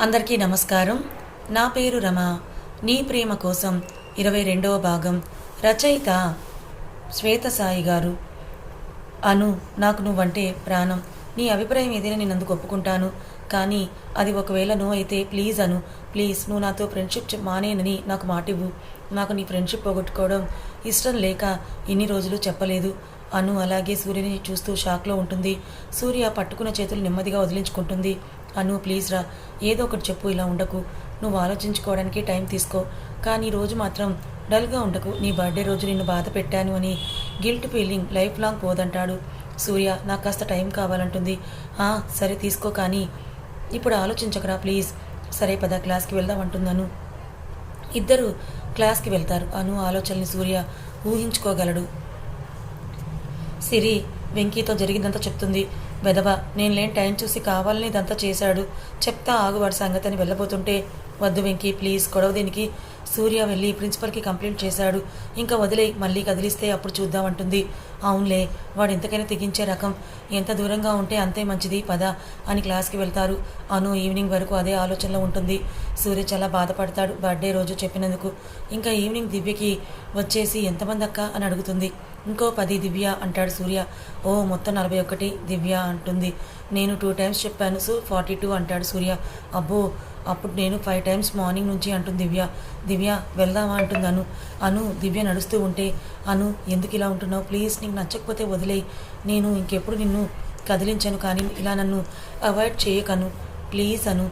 అందరికీ నమస్కారం. నా పేరు రమ. నీ ప్రేమ కోసం ఇరవై రెండవ భాగం రచయిత శ్వేత సాయి గారు. అను నాకు నువ్వంటే ప్రాణం. నీ అభిప్రాయం ఏదైనా నేను అందుకు ఒప్పుకుంటాను. కానీ అది ఒకవేళ నువ్వు అయితే ప్లీజ్ అను. ప్లీజ్ నువ్వు నాతో ఫ్రెండ్షిప్ మానేనని నాకు మాటివ్వు. నాకు నీ ఫ్రెండ్షిప్ పోగొట్టుకోవడం ఇష్టం లేక ఇన్ని రోజులు చెప్పలేదు. అను అలాగే సూర్యుని చూస్తూ షాక్లో ఉంటుంది. సూర్య పట్టుకున్న చేతులు నెమ్మదిగా వదిలించుకుంటుంది. అను ప్లీజ్ రా ఏదో ఒకటి చెప్పు ఇలా ఉండకు. నువ్వు ఆలోచించుకోవడానికి టైం తీసుకో. కానీ రోజు మాత్రం డల్గా ఉండకు. నీ బర్త్డే రోజు నిన్ను బాధ పెట్టాను అని గిల్ట్ ఫీలింగ్ లైఫ్ లాంగ్ పోదంటాడు. సూర్య నాకు కాస్త టైం కావాలంటుంది. "ఆ, సరే తీసుకో కానీ ఇప్పుడు ఆలోచించకరా ప్లీజ్. సరే పద క్లాస్కి వెళ్దాం అంటున్నాను ఇద్దరు క్లాస్కి వెళ్తారు. అను ఆలోచనని సూర్య ఊహించుకోగలడు. సిరి వెంకీతో జరిగిందంతా చెప్తుంది. వెదవ నేను లేని టైం చూసి కావాలని ఇదంతా చేశాడు. చెప్తా ఆగు వాడి సంగతిని వెళ్ళబోతుంటే వద్దు వెంకీ ప్లీజ్ గొడవ దీనికి. సూర్య వెళ్ళి ప్రిన్సిపల్కి కంప్లైంట్ చేశాడు. ఇంకా వదిలే మళ్ళీ కదిలిస్తే అప్పుడు చూద్దామంటుంది. అవునులే వాడు ఎంతకైనా తెగించే రకం. ఎంత దూరంగా ఉంటే అంతే మంచిది పద అని క్లాస్కి వెళ్తారు. అను ఈవినింగ్ వరకు అదే ఆలోచనలో ఉంటుంది. సూర్య చాలా బాధపడతాడు బర్త్డే రోజు చెప్పినందుకు. ఇంకా ఈవినింగ్ దివ్యకి వచ్చేసి ఎంతమంది అక్క? అని అడుగుతుంది. ఇంకో పది దివ్య అంటాడు సూర్య. ఓ మొత్తం నలభై ఒకటి దివ్య అంటుంది. నేను టూ టైమ్స్ చెప్పాను సో ఫార్టీ టూ అంటాడు సూర్య. అబ్బో అప్పుడు నేను ఫైవ్ టైమ్స్ మార్నింగ్ నుంచి అంటుంది దివ్య. దివ్య వెళ్దామా అంటుందను అను. దివ్య నడుస్తూ ఉంటే అను ఎందుకు ఇలా ఉంటున్నావు? ప్లీజ్ నీకు నచ్చకపోతే వదిలే నేను ఇంకెప్పుడు నిన్ను కదిలించను కానీ ఇలా నన్ను అవాయిడ్ చేయకను. ప్లీజ్ అను.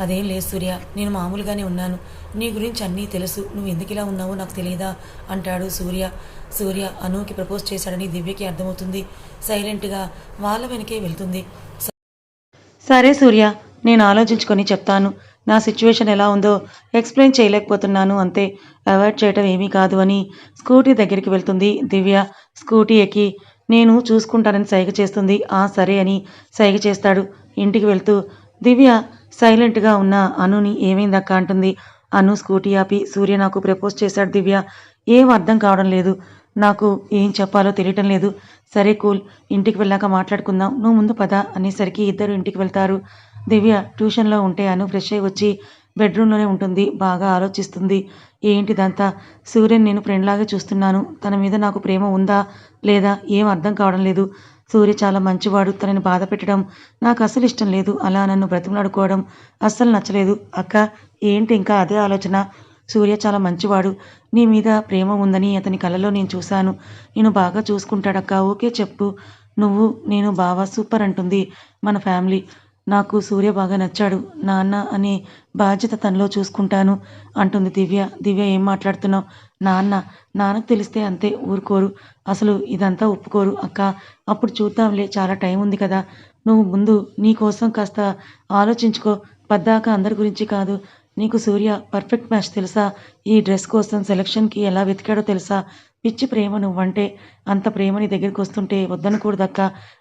అదేం లేదు సూర్య నేను మామూలుగానే ఉన్నాను. నీ గురించి అన్నీ తెలుసు. నువ్వు ఎందుకు ఇలా ఉన్నావో నాకు తెలియదా అంటాడు సూర్య. సూర్య అనుకి ప్రపోజ్ చేశాడని దివ్యకి అర్థమవుతుంది. సైలెంట్గా వాళ్ళ వెనకే వెళ్తుంది. సరే సూర్య నేను ఆలోచించుకొని చెప్తాను. నా సిచ్యువేషన్ ఎలా ఉందో ఎక్స్ప్లెయిన్ చేయలేకపోతున్నాను అంతే. అవాయిడ్ చేయటం ఏమీ కాదు అని స్కూటీ దగ్గరికి వెళ్తుంది. దివ్య స్కూటీ ఎక్కి నేను చూసుకుంటానని సైగ చేస్తుంది. ఆ సరే అని సైగ చేస్తాడు. ఇంటికి వెళ్తూ దివ్య సైలెంట్గా ఉన్న అనుని ఏమైందక్క అంటుంది. అను స్కూటీ ఆపి సూర్య నాకు ప్రపోజ్ చేశాడు. దివ్య ఏం అర్థం కావడం లేదు. నాకు ఏం చెప్పాలో తెలియటం లేదు. సరే కూల్. ఇంటికి వెళ్ళాక మాట్లాడుకుందాం. నువ్వు ముందు పద అనేసరికి ఇద్దరు ఇంటికి వెళ్తారు. దివ్య ట్యూషన్లో ఉంటే అను ఫ్రెష్ అయ్యి వచ్చి బెడ్రూమ్లోనే ఉంటుంది బాగా ఆలోచిస్తుంది. ఏంటిదంతా? సూర్యన్ నేను ఫ్రెండ్లాగే చూస్తున్నాను. తన మీద నాకు ప్రేమ ఉందా లేదా ఏం అర్థం కావడం లేదు. సూర్య చాలా మంచివాడు తనని బాధ పెట్టడం నాకు అసలు ఇష్టం లేదు. అలా నన్ను బ్రతిమలాడుకోవడం అస్సలు నచ్చలేదు. అక్క ఏంటి ఇంకా అదే ఆలోచన? సూర్య చాలా మంచివాడు నీ మీద ప్రేమ ఉందని అతని కలలో నేను చూశాను. నేను బాగా చూసుకుంటాడక్క ఓకే చెప్పు. నువ్వు నేను బాగా సూపర్ అంటుంది మన ఫ్యామిలీ. నాకు సూర్య బాగా నచ్చాడు. నాన్న అనే బాధ్యత తనలో చూసుకుంటాను అంటుంది దివ్య. దివ్య ఏం మాట్లాడుతున్నావు? నాన్న నాన్నకు తెలిస్తే అంతే ఊరుకోరు. అసలు ఇదంతా ఒప్పుకోరు. అక్క అప్పుడు చూద్దాంలే చాలా టైం ఉంది కదా. నువ్వు ముందు నీ కోసం కాస్త ఆలోచించుకో. పద్దాక అందరి గురించి కాదు. నీకు సూర్య పర్ఫెక్ట్ మ్యాచ్ తెలుసా? ఈ డ్రెస్ కోసం సెలక్షన్కి ఎలా వెతికాడో తెలుసా? పిచ్చి ప్రేమ నువ్వంటే అంత ప్రేమ నీ దగ్గరికి వస్తుంటే వద్దనకూడదక్క.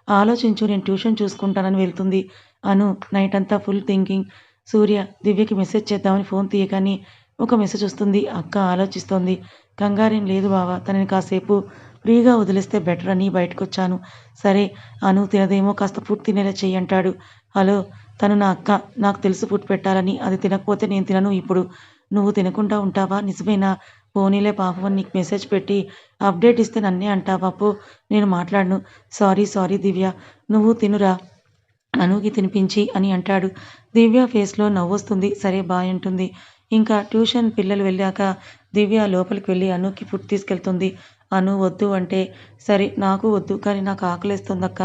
ఆలోచించు నేను ట్యూషన్ చూసుకుంటానని వెళ్తుంది. అను నైట్ అంతా ఫుల్ థింకింగ్. సూర్య దివ్యకి మెసేజ్ చేద్దామని ఫోన్ తీయగాని ఒక మెసేజ్ వస్తుంది. అక్క ఆలోచిస్తోంది. కంగారేం లేదు బావా తనని కాసేపు ఫ్రీగా వదిలేస్తే బెటర్ అని బయటకు వచ్చాను సరే అను తినదేమో కాస్త ఫుడ్ తినేలా చెయ్యి అంటాడు. హలో తను నా అక్క. నాకు తెలుసు ఫుడ్ పెట్టాలని. అది తినకపోతే నేను తినను ఇప్పుడు. నువ్వు తినకుండా ఉంటావా? నిజమేనా? పోనీలే పాపం అని నీకు మెసేజ్ పెట్టి అప్డేట్ ఇస్తే నన్నే అంటావా? పో నేను మాట్లాడను. Sorry sorry Divya. నువ్వు తినురా. అనుకి తినిపించి అని అంటాడు. దివ్య ఫేస్లో నవ్వొస్తుంది. సరే బాయ్ అంటుంది. ఇంకా ట్యూషన్ పిల్లలు వెళ్ళాక దివ్య లోపలికి వెళ్ళి అనుకి ఫుడ్ తీసుకెళ్తుంది. అను వద్దు అంటే సరే నాకు వద్దు కానీ నాకు ఆకలేస్తుందక్క.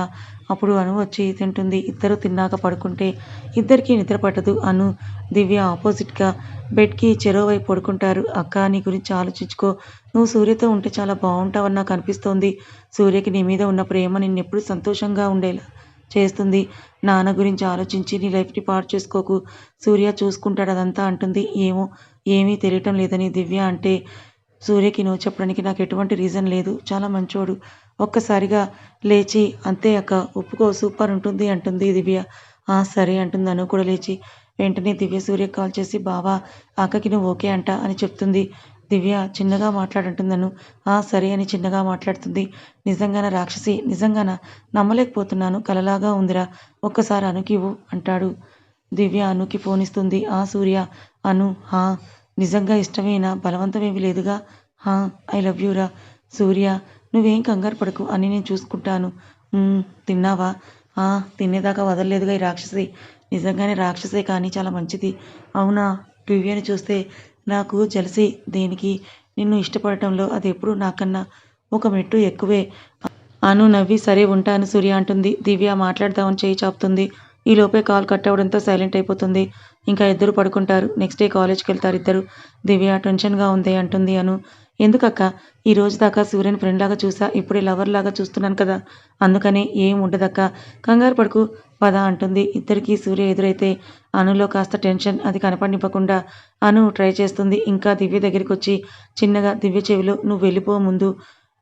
అప్పుడు అను వచ్చి తింటుంది. ఇద్దరు తిన్నాక పడుకుంటే ఇద్దరికీ నిద్ర పట్టదు. అను దివ్య ఆపోజిట్గా బెడ్కి చెరోవైపు పడుకుంటారు. అక్క నీ గురించి ఆలోచించుకో. నువ్వు సూర్యతో ఉంటే చాలా బాగుంటావని నాకు అనిపిస్తోంది. సూర్యకి నీ మీద ఉన్న ప్రేమ నిన్నెప్పుడు సంతోషంగా ఉండేలా చేస్తుంది. నాన్న గురించి ఆలోచించి నీ లైఫ్ని పాడు చేసుకోకు. సూర్య చూసుకుంటాడు అదంతా అంటుంది. ఏమో ఏమీ తెలియటం లేదని దివ్య అంటే సూర్యకి నువ్వు చెప్పడానికి నాకు ఎటువంటి రీజన్ లేదు. చాలా మంచోడు. ఒక్కసారిగా లేచి అంతే అక్క ఒప్పుకో సూపర్ ఉంటుంది అంటుంది దివ్య. "ఆ, సరే అంటుంది. అను కూడా లేచి వెంటనే దివ్య సూర్య కాల్ చేసి బావా అక్కకి నువ్వు ఓకే అంట అని చెప్తుంది. దివ్య చిన్నగా మాట్లాడంటుందను. ఆ సరే అని చిన్నగా మాట్లాడుతుంది. నిజంగాన రాక్షసి? నిజంగాన? నమ్మలేకపోతున్నాను. కలలాగా ఉందిరా. ఒక్కసారి అనుకివ్వు అంటాడు. దివ్య అనుకి ఫోన్ ఇస్తుంది ఆ సూర్య! అను హా! నిజంగా ఇష్టమేనా? బలవంతమేమి లేదుగా? హా! ఐ లవ్ యూరా! సూర్య! నువ్వేం కంగారు పడకు. అని నేను చూసుకుంటాను. తిన్నావా? ఆ తినేదాకా వదలలేదుగా ఈ రాక్షసి. నిజంగానే రాక్షసే కానీ చాలా మంచిది. అవునా? దివ్యని చూస్తే నాకు జలసి దేనికి? నిన్ను ఇష్టపడటంలో అది ఎప్పుడు నాకన్నా ఒక మెట్టు ఎక్కువే. అను నవ్వి సరే ఉంటాను సూర్య అంటుంది. దివ్య మాట్లాడదామని చేయి చాపుతుంది. ఈ లోపే కాల్ కట్ అవడంతో సైలెంట్ అయిపోతుంది. ఇంకా ఇద్దరు పడుకుంటారు. నెక్స్ట్ డే కాలేజ్కి వెళ్తారు ఇద్దరు దివ్య టెన్షన్గా ఉంది అంటుంది అను. ఎందుకక్క? ఈ రోజు దాకా సూర్యని ఫ్రెండ్ లాగా చూసా ఇప్పుడే లవర్ లాగా చూస్తున్నాను కదా. అందుకనే ఏం ఉండదక్క. కంగారు పడుకు పద అంటుంది. ఇద్దరికీ సూర్య ఎదురైతే అనులో కాస్త టెన్షన్ అది కనపడినివ్వకుండా అను ట్రై చేస్తుంది. ఇంకా దివ్య దగ్గరికి వచ్చి చిన్నగా దివ్య చెవిలో నువ్వు వెళ్ళిపో ముందు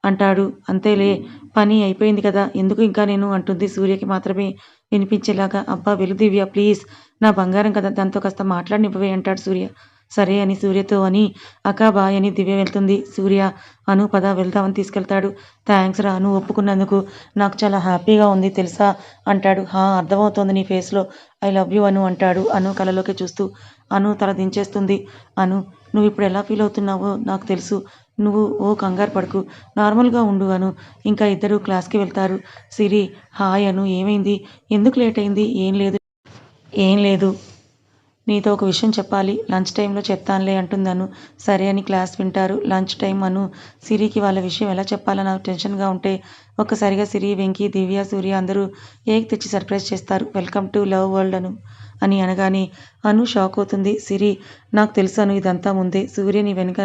అంటాడు. అంతేలే పని అయిపోయింది కదా. ఎందుకు ఇంకా నేను? అంటుంది సూర్యకి మాత్రమే వినిపించేలాగా. అబ్బా వెలు దివ్య ప్లీజ్. నా బంగారం కదా దాంతో కాస్త మాట్లాడినివ్వవే అంటాడు సూర్య. సరే అని సూర్యతో అని అక్క బాయ్ అని దివ్య వెళ్తుంది. సూర్య అను పద వెళ్దామని తీసుకెళ్తాడు. థ్యాంక్స్ రా అను ఒప్పుకున్నందుకు నాకు చాలా హ్యాపీగా ఉంది తెలుసా? అంటాడు. హా అర్థమవుతోంది నీ ఫేస్లో. ఐ లవ్ యూ అను అంటాడు అను కలలోకి చూస్తూ. అను తల దించేస్తుంది. అను నువ్వు ఇప్పుడు ఎలా ఫీల్ అవుతున్నావో నాకు తెలుసు. నువ్వు ఓ కంగారు పడకు. నార్మల్గా ఉండు అను. ఇంకా ఇద్దరు క్లాస్కి వెళ్తారు. సిరి హాయ్ అను ఏమైంది? ఎందుకు లేట్ అయింది? ఏం లేదు. ఏం లేదు. నీతో ఒక విషయం చెప్పాలి. లంచ్ టైంలో చెప్తానులే అంటుందను. సరే అని క్లాస్ వింటారు. లంచ్ టైం అను సిరికి వాళ్ళ విషయం ఎలా చెప్పాలని నాకు టెన్షన్గా ఉంటే ఒక్కసారిగా సిరి వెంకీ దివ్య సూర్య అందరూ ఏక్ తెచ్చి సర్ప్రైజ్ చేస్తారు. Welcome to love world Anu అని అనగానే అను షాక్ అవుతుంది. సిరి నాకు తెలుసు అను ఇదంతా ముందే. సూర్య నీ వెనుక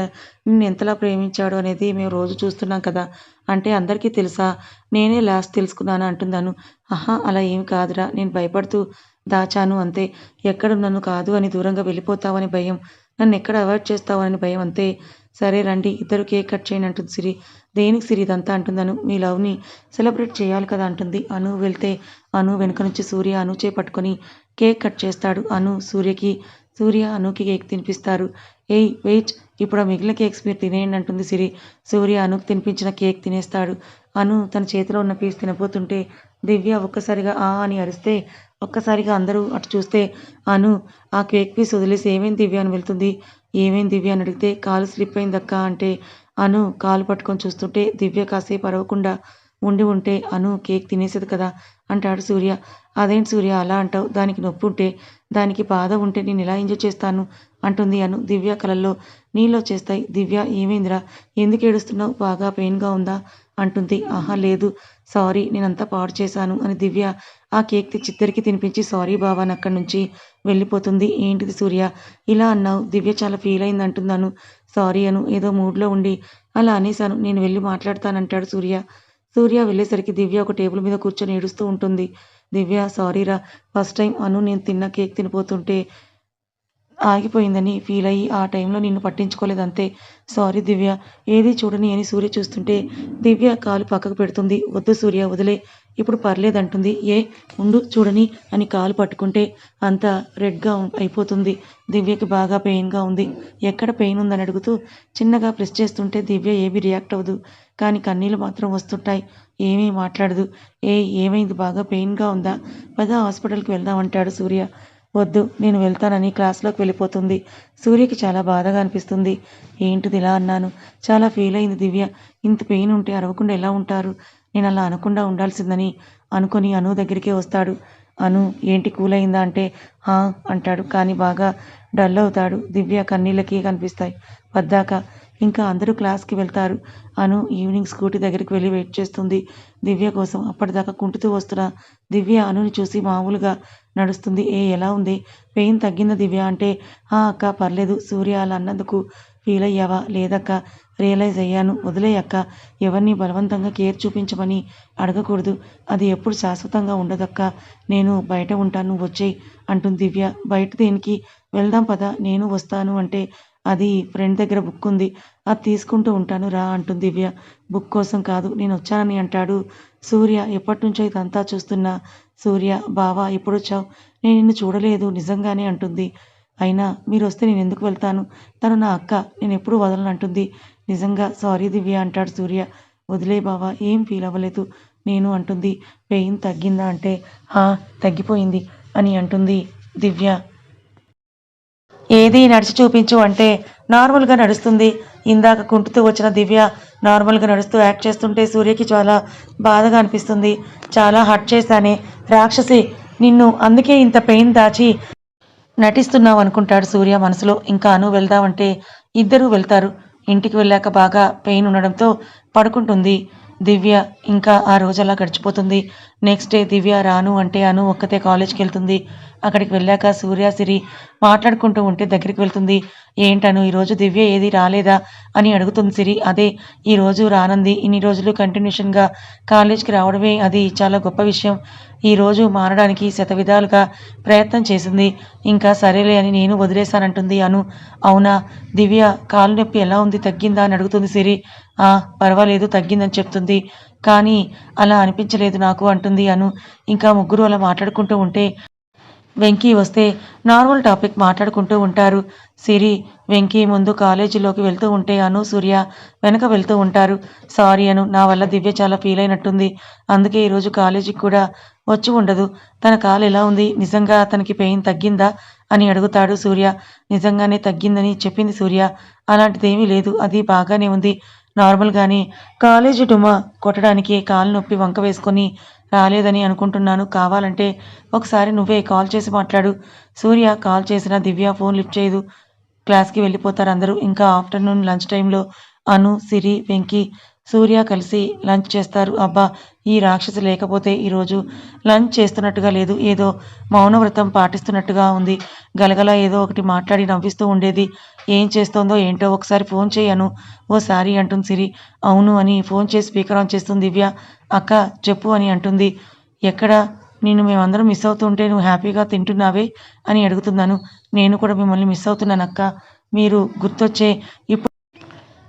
నిన్ను ఎంతలా ప్రేమించాడు అనేది మేము రోజు చూస్తున్నాం కదా. అంటే అందరికీ తెలుసా? నేనే లాస్ట్ తెలుసుకున్నాను అంటుందను. ఆహా అలా ఏమి కాదురా. నేను భయపడుతూ దాచాను అంతే. ఎక్కడున్నాను కాదు అని దూరంగా వెళ్ళిపోతావని భయం. నన్ను ఎక్కడ అవాయిడ్ చేస్తావని భయం అంతే. సరే రండి ఇద్దరు కేక్ కట్ చేయండి అంటుంది సిరి. దేనికి సిరి ఇదంతా అంటుందను? మీ లవ్ని సెలబ్రేట్ చేయాలి కదా అంటుంది అను. వెళ్తే అను వెనుక నుంచి సూర్య అను చే పట్టుకొని కేక్ కట్ చేస్తాడు అను సూర్యకి. సూర్య అనుకి కేక్ తినిపిస్తారు. ఏయ్ వెయిట్ ఇప్పుడు ఆ మిగిలిన కేక్స్ మీరు తినేయండి అంటుంది సిరి. సూర్య అనుకు తినిపించిన కేక్ తినేస్తాడు. అను తన చేతిలో ఉన్న పీస్ తినబోతుంటే దివ్య ఒక్కసారిగా ఆ అని అరిస్తే ఒక్కసారిగా అందరూ అటు చూస్తే అను ఆ కేక్ పీస్ వదిలేసి ఏమైంది దివ్య అని వెళ్తుంది? ఏమైంది దివ్య అని అడిగితే కాలు స్లిప్ అయిందక్క అంటే అను కాలు పట్టుకొని చూస్తుంటే దివ్య కాసేపు అరవకుండా ఉండి ఉంటే అను కేక్ తినేసేది కదా అంటాడు సూర్య. అదేంటి సూర్య అలా అంటావు? దానికి నొప్పి ఉంటే దానికి బాధ ఉంటే నేను ఎలా ఎంజాయ్ చేస్తాను? అంటుంది అను. దివ్య కలల్లో నీళ్ళు వచ్చేస్తాయి. దివ్య ఏమైందిరా? ఎందుకు ఏడుస్తున్నావు? బాగా పెయిన్గా ఉందా? అంటుంది. ఆహా లేదు. సారీ నేనంతా పాడు చేశాను అని దివ్య ఆ కేక్ తెచ్చి ఇద్దరికి తినిపించి సారీ బావా అని అక్కడి నుంచి వెళ్ళిపోతుంది. ఏంటిది సూర్య? ఇలా అన్నావు. దివ్య చాలా ఫీల్ అయింది అంటున్నాను. సారీ అను ఏదో మూడ్లో ఉండి అలా అనేశాను. నేను వెళ్ళి మాట్లాడతానంటాడు సూర్య. సూర్య వెళ్ళేసరికి దివ్య ఒక టేబుల్ మీద కూర్చొని ఏడుస్తూ ఉంటుంది. దివ్య సారీరా ఫస్ట్ టైం అను నేను తిన్న కేక్ తినిపోతుంటే ఆగిపోయిందని ఫీల్ అయ్యి ఆ టైంలో నిన్ను పట్టించుకోలేదంతే. సారీ దివ్య. ఏది చూడని అని సూర్య చూస్తుంటే దివ్య కాలు పక్కకు పెడుతుంది. వద్దు సూర్య వదిలే. ఇప్పుడు పర్లేదంటుంది ఏ? ఉండు చూడని అని కాలు పట్టుకుంటే అంతా రెడ్గా అయిపోతుంది. దివ్యకి బాగా పెయిన్గా ఉంది. ఎక్కడ పెయిన్ ఉందని అడుగుతూ చిన్నగా ప్రెస్ చేస్తుంటే దివ్య ఏమీ రియాక్ట్ అవ్వదు. కానీ కన్నీళ్ళు మాత్రం వస్తుంటాయి. ఏమీ మాట్లాడదు. ఏ ఏమైంది? బాగా పెయిన్గా ఉందా? పద హాస్పిటల్కి వెళ్దాం అంటాడు సూర్య. వద్దు నేను వెళ్తానని క్లాస్లోకి వెళ్ళిపోతుంది. సూర్యకి చాలా బాధగా అనిపిస్తుంది. ఏంటిది ఇలా అన్నాను. చాలా ఫీల్ అయింది దివ్య. ఇంత పెయిన్ ఉంటే అరవకుండా ఎలా ఉంటారు? నేను అలా అనకుండా ఉండాల్సిందని అనుకొని అను దగ్గరికే వస్తాడు. అను ఏంటి కూల్ అయిందా అంటే హా అంటాడు. కానీ బాగా డల్ అవుతాడు. దివ్య కన్నీళ్ళకి కనిపిస్తాయి. పద్దాక ఇంకా అందరూ క్లాస్కి వెళ్తారు. అను ఈవినింగ్ స్కూటీ దగ్గరికి వెళ్ళి వెయిట్ చేస్తుంది. దివ్య కోసం అప్పటిదాకా కుంటుతూ వస్తున్న దివ్య అనుని చూసి మామూలుగా నడుస్తుంది. ఏ ఎలా ఉంది? పెయిన్ తగ్గిందా దివ్య అంటే ఆ అక్క పర్లేదు. సూర్య అలా అన్నందుకు ఫీల్ అయ్యావా? లేదక్క. రియలైజ్ అయ్యాను. వదిలేయక్క ఎవరిని బలవంతంగా కేర్ చూపించమని అడగకూడదు. అది ఎప్పుడు శాశ్వతంగా ఉండదక్క. నేను బయట ఉంటాను. నువ్వు వచ్చేయి అంటుంది దివ్య. బయట దేనికి? వెళ్దాం పద. నేను వస్తాను అంటే అది ఫ్రెండ్ దగ్గర బుక్ ఉంది. అది తీసుకుంటూ ఉంటాను. రా అంటుంది దివ్య. బుక్ కోసం కాదు నేను వచ్చానని అంటాడు సూర్య. ఎప్పటి నుంచో ఇదంతా చూస్తున్నా. సూర్య బావా ఎప్పుడు వచ్చావు నేను నిన్ను చూడలేదు నిజంగానే అంటుంది. అయినా మీరు వస్తే నేను ఎందుకు వెళ్తాను? తను నా అక్క. నేను ఎప్పుడు వదలను అంటుంది. నిజంగా సారీ దివ్య అంటాడు సూర్య. వదిలే బావా ఏం ఫీల్ అవ్వలేదు. నేను అంటుంది పెయిన్ తగ్గిందా అంటే హా తగ్గిపోయింది అని అంటుంది దివ్య. ఏది నడిచి చూపించు అంటే నార్మల్గా నడుస్తుంది. ఇందాక కుంటుతూ వచ్చిన దివ్య నార్మల్గా నడుస్తూ యాక్ట్ చేస్తుంటే సూర్యకి చాలా బాధగా అనిపిస్తుంది. చాలా హర్ట్ చేశానే. రాక్షసి నిన్ను అందుకే ఇంత పెయిన్ దాచి నటిస్తున్నావు అనుకుంటాడు సూర్య మనసులో. ఇంకా అను వెళ్దామంటే ఇద్దరూ వెళ్తారు. ఇంటికి వెళ్ళాక బాగా పెయిన్ ఉండడంతో పడుకుంటుంది దివ్య. ఇంకా ఆ రోజు అలా గడిచిపోతుంది. నెక్స్ట్ డే దివ్య రాను అంటే అను ఒక్కతే కాలేజ్కి వెళ్తుంది అక్కడికి వెళ్ళాక సూర్య సిరి మాట్లాడుకుంటూ ఉంటే దగ్గరికి వెళ్తుంది. ఏంటను ఈరోజు దివ్య ఏది రాలేదా? అని అడుగుతుంది సిరి. అదే ఈరోజు రానంది. ఇన్ని రోజులు కంటిన్యూషన్గా కాలేజ్కి రావడమే అది చాలా గొప్ప విషయం. ఈరోజు మారడానికి శతవిధాలుగా ప్రయత్నం చేసింది. ఇంకా సరేలే అని నేను వదిలేశానంటుంది అను. అవునా దివ్య కాలు నొప్పి ఎలా ఉంది? తగ్గిందా? అని అడుగుతుంది సిరి. ఆ పర్వాలేదు తగ్గిందని చెప్తుంది. కానీ అలా అనిపించలేదు నాకు అంటుంది అను. ఇంకా ముగ్గురు అలా మాట్లాడుకుంటూ ఉంటే వెంకీ వస్తే నార్మల్ టాపిక్ మాట్లాడుకుంటూ ఉంటారు. సిరి వెంకీ ముందు కాలేజీలోకి వెళ్తూ ఉంటే అను సూర్య వెనక వెళ్తూ ఉంటారు. సారీ అను నా వల్ల దివ్య చాలా ఫీల్ అయినట్టుంది. అందుకే ఈరోజు కాలేజీకి కూడా వచ్చి ఉండదు. తన కాలు ఎలా ఉంది? నిజంగా తనకి పెయిన్ తగ్గిందా? అని అడుగుతాడు సూర్య. నిజంగానే తగ్గిందని చెప్పింది సూర్య. అలాంటిదేమీ లేదు. అది బాగానే ఉంది. నార్మల్గానే కాలేజీ డుమా కొట్టడానికి కాలు నొప్పి వంక వేసుకొని రాలేదని అనుకుంటున్నాను. కావాలంటే ఒకసారి నువ్వే కాల్ చేసి మాట్లాడు. సూర్య కాల్ చేసిన దివ్య ఫోన్ లిఫ్ట్ చేయదు. క్లాస్కి వెళ్ళిపోతారు అందరూ. ఇంకా ఆఫ్టర్నూన్ లంచ్ టైంలో అను సిరి వెంకీ సూర్య కలిసి లంచ్ చేస్తారు. అబ్బా ఈ రాక్షసి లేకపోతే ఈరోజు లంచ్ చేస్తున్నట్టుగా లేదు. ఏదో మౌనవ్రతం పాటిస్తున్నట్టుగా ఉంది. గలగల ఏదో ఒకటి మాట్లాడి నవ్విస్తూ ఉండేది. ఏం చేస్తోందో ఏంటో ఒకసారి ఫోన్ చేయను ఓసారి అంటుంది సిరి. అవును అని ఫోన్ చేసి స్పీకర్ ఆన్ చేస్తుంది దివ్య. అక్క చెప్పు అని అంటుంది. ఎక్కడ? నేను మేమందరం మిస్ అవుతుంటే నువ్వు హ్యాపీగా తింటున్నావే అని అడుగుతున్నాను. నేను కూడా మిమ్మల్ని మిస్ అవుతున్నాను అక్క మీరు గుర్తొచ్చే ఇప్పుడు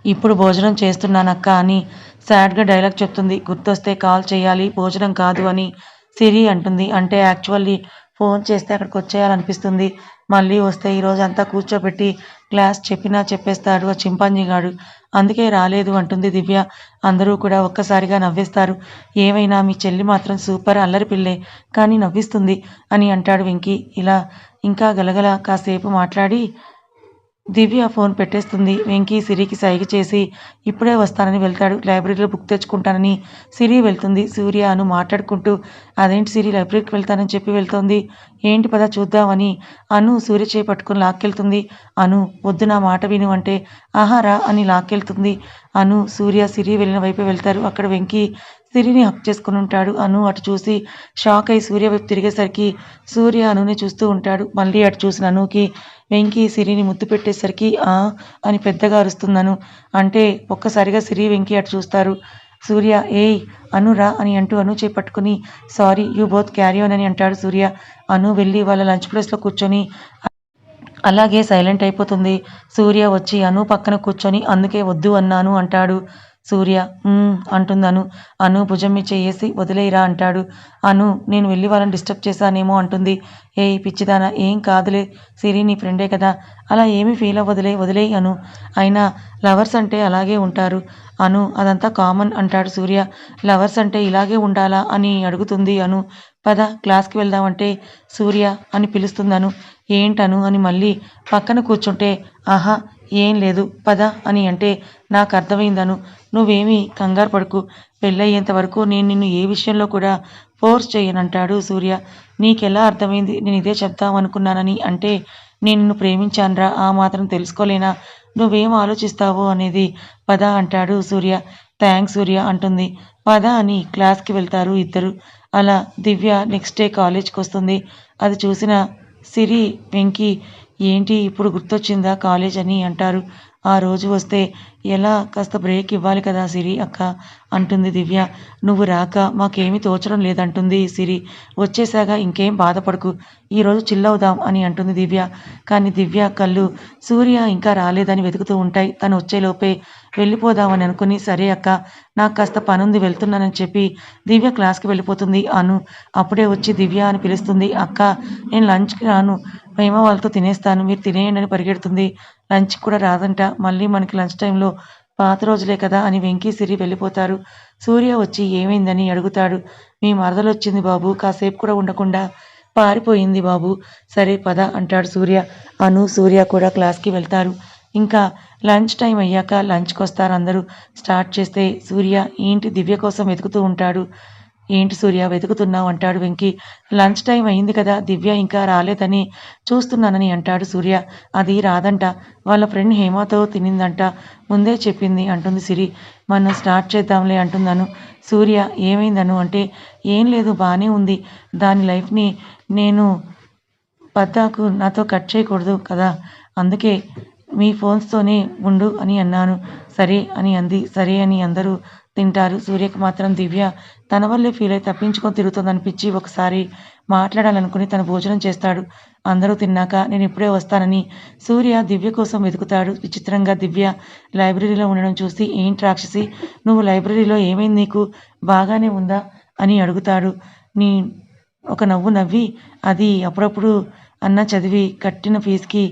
ఇప్పుడు భోజనం చేస్తున్నానక్క అని సాడ్గా డైలాగ్ చెప్తుంది. గుర్తొస్తే కాల్ చేయాలి భోజనం కాదు అని సిరి అంటుంది. అంటే యాక్చువల్లీ ఫోన్ చేస్తే అక్కడికి వచ్చేయాలనిపిస్తుంది. మళ్ళీ వస్తే ఈరోజు అంతా కూర్చోబెట్టి క్లాస్ చెప్పినా చెప్పేస్తాడు ఆ చింపాంజీగాడు అందుకే రాలేదు అంటుంది దివ్య. అందరూ కూడా ఒక్కసారిగా నవ్వేస్తారు. ఏమైనా మీ చెల్లి మాత్రం సూపర్ అల్లరి పిల్లే కానీ నవ్విస్తుంది అని అంటాడు వెంకీ. ఇలా ఇంకా గలగల కాసేపు మాట్లాడి దివ్య ఫోన్ పెట్టేస్తుంది. వెంకీ సిరికి సైగ చేసి ఇప్పుడే వస్తానని వెళ్తాడు. లైబ్రరీలో బుక్ తెచ్చుకుంటానని సిరి వెళ్తుంది. సూర్య అను మాట్లాడుకుంటూ అదేంటి సిరి లైబ్రరీకి వెళ్తానని చెప్పి వెళ్తోంది? ఏంటి పద చూద్దామని? అను సూర్య చేయి పట్టుకుని లాక్కెళ్తుంది. అను వద్దు నా మాట విను అంటే ఆహారా అని లాక్కెళ్తుంది. అను సూర్య సిరి వెళ్ళిన వైపే వెళ్తారు. అక్కడ వెంకీ సిరిని హక్ చేసుకుని ఉంటాడు. అను అటు చూసి షాక్ అయి సూర్య వైపు తిరిగేసరికి సూర్య అనుని చూస్తూ ఉంటాడు. మళ్ళీ అటు చూసిన అనుకి వెంకీ సిరిని ముద్దు పెట్టేసరికి ఆ అని పెద్దగా అరుస్తున్నాను. అంటే ఒక్కసారిగా సిరి వెంకీ అటు చూస్తారు. సూర్య ఏయ్ అనురా అని అంటూ Anu చేపట్టుకుని sorry you both carry on అని అంటాడు సూర్య. అను వెళ్ళి వాళ్ళ లంచ్ ప్లేస్లో కూర్చొని అలాగే సైలెంట్ అయిపోతుంది. సూర్య వచ్చి అను పక్కన కూర్చొని అందుకే వద్దు అన్నాను అంటాడు. సూర్య అంటుందను అంటుంది అను. అను భుజం మీద చేసి వదిలేయరా అంటాడు. అను నేను వెళ్ళి వాళ్ళని డిస్టర్బ్ చేశానేమో అంటుంది. ఏ పిచ్చిదానా ఏం కాదులే సిరి నీ ఫ్రెండే కదా. అలా ఏమీ ఫీల్ అవ్వదులే వదిలేయి అను. అయినా లవర్స్ అంటే అలాగే ఉంటారు. అను అదంతా కామన్ అంటాడు సూర్య. లవర్స్ అంటే ఇలాగే ఉండాలా అని అడుగుతుంది అను. పద క్లాస్కి వెళ్దామంటే సూర్య అని పిలుస్తుందను ఏంటను అని మళ్ళీ పక్కన కూర్చుంటే ఆహా ఏం లేదు పద అని అంటే నాకు అర్థమైందను నువ్వేమీ కంగారు పడుకు. పెళ్ళయ్యేంత వరకు నేను నిన్ను ఏ విషయంలో కూడా ఫోర్స్ చేయనంటాడు సూర్య. నీకెలా అర్థమైంది? నేను ఇదే చెప్దాం అనుకున్నానని అంటే నేను నిన్ను ప్రేమించానురా ఆ మాత్రం తెలుసుకోలేనా? నువ్వేం ఆలోచిస్తావో అనేది పద అంటాడు సూర్య. థ్యాంక్స్ సూర్య అంటుంది. పద అని క్లాస్కి వెళ్తారు ఇద్దరు. అలా దివ్య నెక్స్ట్ డే కాలేజ్కి వస్తుంది అది చూసిన సిరి వెంకీ ఏంటి ఇప్పుడు గుర్తొచ్చిందా కాలేజ్ అని అంటారు. ఆ రోజు వస్తే ఎలా కాస్త బ్రేక్ ఇవ్వాలి కదా సిరి అక్క? అంటుంది దివ్య. నువ్వు రాక మాకేమీ తోచడం లేదంటుంది సిరి. వచ్చేసాక ఇంకేం బాధపడకు. ఈరోజు చిల్లవుదాం అని అంటుంది దివ్య. కానీ దివ్య కళ్ళు సూర్య ఇంకా రాలేదని వెతుకుతూ ఉంటాయి. తను వచ్చేలోపే వెళ్ళిపోదామని అనుకుని సరే అక్క నాకు కాస్త పనుంది వెళ్తున్నానని చెప్పి దివ్య క్లాస్కి వెళ్ళిపోతుంది. అను అప్పుడే వచ్చి దివ్య అని పిలుస్తుంది. అక్క నేను లంచ్కి రాను. ప్రేమ వాళ్ళతో తినేస్తాను. మీరు తినేయండి అని పరిగెడుతుంది. లంచ్కి కూడా రాదంట. మళ్ళీ మనకి లంచ్ టైంలో పాత రోజులే కదా అని వెంకీ సిరి వెళ్ళిపోతారు. సూర్య వచ్చి ఏమైందని అడుగుతాడు. మీ మరదలొచ్చింది బాబు కాసేపు కూడా ఉండకుండా పారిపోయింది బాబు. సరే పద అంటాడు సూర్య. అను సూర్య కూడా క్లాస్కి వెళ్తారు. ఇంకా లంచ్ టైం అయ్యాక లంచ్కి వస్తారు. అందరూ స్టార్ట్ చేస్తే సూర్య ఏంటి దివ్య కోసం వెతుకుతూ ఉంటాడు. ఏంటి సూర్య వెతుకుతున్నావు? అంటాడు వెంకీ. లంచ్ టైం అయింది కదా దివ్య ఇంకా రాలేదని చూస్తున్నానని అంటాడు సూర్య. అది రాదంట. వాళ్ళ ఫ్రెండ్ హేమతో తినిందంట. ముందే చెప్పింది అంటుంది సిరి. మనం స్టార్ట్ చేద్దాంలే అంటున్నాను. సూర్య ఏమైందను అంటే ఏం లేదు బాగానే ఉంది. దాని లైఫ్ని నేను పద్దాకు నాతో కట్ చేయకూడదు కదా. అందుకే మీ ఫోన్స్తోనే ఉండు అని అన్నాను. సరే అని అంది. సరే అని అందరూ తింటారు. సూర్యకు మాత్రం దివ్య తన వల్లే ఫీల్ అయి తప్పించుకొని తిరుగుతుందనిపించి ఒకసారి మాట్లాడాలనుకుని తను భోజనం చేస్తాడు. అందరూ తిన్నాక నేను ఇప్పుడే వస్తానని సూర్య దివ్య కోసం వెతుకుతాడు. విచిత్రంగా దివ్య లైబ్రరీలో ఉండడం చూసి ఏంటి రాక్షసి నువ్వు లైబ్రరీలో ఏమైంది నీకు? బాగానే ఉందా? అని అడుగుతాడు. నీ ఒక నవ్వు నవ్వి అది అప్పుడప్పుడు అన్న చదివి కట్టిన ఫీజుకి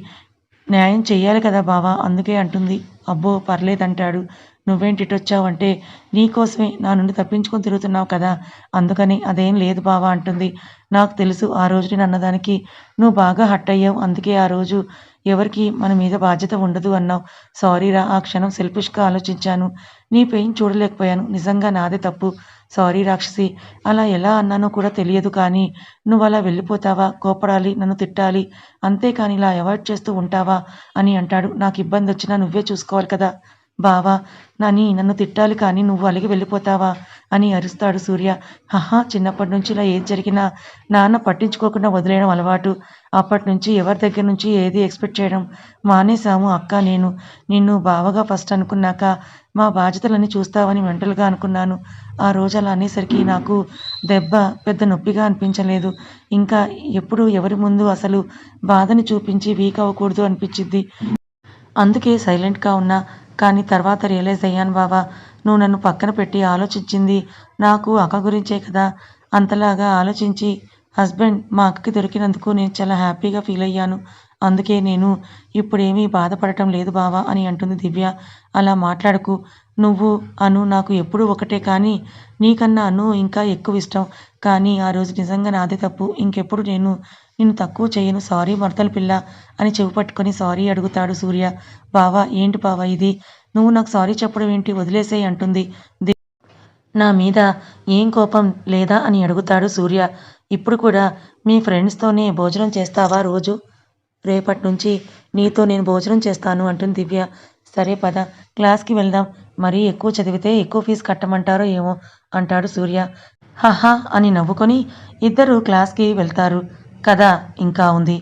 న్యాయం చెయ్యాలి కదా బావా? అందుకే అంటుంది. అబ్బో పర్లేదంటాడు. నువ్వేంటి ఇటొచ్చావంటే నీకోసమే నా నుండి తప్పించుకొని తిరుగుతున్నావు కదా. అందుకని అదేం లేదు బావా అంటుంది. నాకు తెలుసు ఆ రోజు నేను అన్నదానికి నువ్వు బాగా హట్ అయ్యావు అందుకే ఆ రోజు ఎవరికి మన మీద బాధ్యత ఉండదు అన్నావు. సారీరా ఆ క్షణం సెల్ఫిష్గా ఆలోచించాను. Knee pain చూడలేకపోయాను. నిజంగా నాదే తప్పు. సారీ రాక్షసి అలా ఎలా అన్నానో కూడా తెలియదు కానీ నువ్వు అలా వెళ్ళిపోతావా? కోపడాలి నన్ను తిట్టాలి అంతేకాని ఇలా అవాయిడ్ చేస్తూ ఉంటావా? అని అంటాడు. నాకు ఇబ్బంది వచ్చినా నువ్వే చూసుకోవాలి కదా. బావా నాని నన్ను తిట్టాలి కానీ నువ్వు అలిగి వెళ్ళిపోతావా? అని అరుస్తాడు సూర్య. హహా చిన్నప్పటి నుంచి ఇలా ఏది జరిగినా నాన్న పట్టించుకోకుండా వదిలేయడం అలవాటు. అప్పటి నుంచి ఎవరి దగ్గర నుంచి ఏది ఎక్స్పెక్ట్ చేయడం? మానేశాము అక్క నేను. నిన్ను బావగా ఫస్ట్ అనుకున్నాక మా బాధ్యతలన్నీ చూస్తావని మెంటల్గా అనుకున్నాను. ఆ రోజు అలా అనేసరికి నాకు దెబ్బ పెద్ద నొప్పిగా అనిపించలేదు. ఇంకా ఎప్పుడు ఎవరి ముందు అసలు బాధని చూపించి వీక్ అవ్వకూడదు అనిపించింది అందుకే సైలెంట్గా ఉన్నా కానీ తర్వాత రియలైజ్ అయ్యాను బావా. నువ్వు నన్ను పక్కన పెట్టి ఆలోచించింది నాకు అక్క గురించే కదా. అంతలాగా ఆలోచించి హస్బెండ్ మా అక్కకి దొరికినందుకు నేను చాలా హ్యాపీగా ఫీల్ అయ్యాను. అందుకే నేను ఇప్పుడేమీ బాధపడటం లేదు బావా అని అంటుంది దివ్య. అలా మాట్లాడకు. నువ్వు అను నాకు ఎప్పుడూ ఒకటే కానీ నీకన్నా అను ఇంకా ఎక్కువ ఇష్టం. కానీ ఆ రోజు నిజంగా నాదే తప్పు. ఇంకెప్పుడు నేను నిన్ను తక్కువ చేయను. సారీ మర్తల పిల్ల అని చెవి పట్టుకొని సారీ అడుగుతాడు సూర్య. బావా ఏంటి బావా ఇది? నువ్వు నాకు సారీ చెప్పడం ఏంటి? వదిలేసేయి అంటుంది నా మీద ఏం కోపం లేదా అని అడుగుతాడు సూర్య. ఇప్పుడు కూడా మీ ఫ్రెండ్స్తోనే భోజనం చేస్తావా రోజు? రేపటి నుంచి నీతో నేను భోజనం చేస్తాను అంటుంది దివ్య. సరే పద క్లాస్కి వెళ్దాం. మరీ ఎక్కువ చదివితే ఎక్కువ ఫీజు కట్టమంటారో ఏమో అంటాడు సూర్య. హహా అని నవ్వుకొని ఇద్దరు క్లాస్కి వెళ్తారు. కదా ఇంకా ఉంది.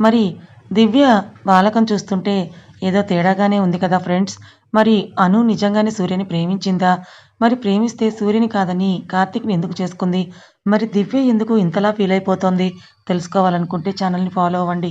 మరి దివ్య బాలకం చూస్తుంటే ఏదో తేడాగానే ఉంది కదా ఫ్రెండ్స్. మరి అను నిజంగానే సూర్యని ప్రేమించిందా? మరి ప్రేమిస్తే సూర్యుని కాదని కార్తీక్ని ఎందుకు చేసుకుంది? మరి దివ్య ఎందుకు ఇంతలా ఫీల్ అయిపోతోంది తెలుసుకోవాలనుకుంటే ఛానల్ని ఫాలో అవ్వండి.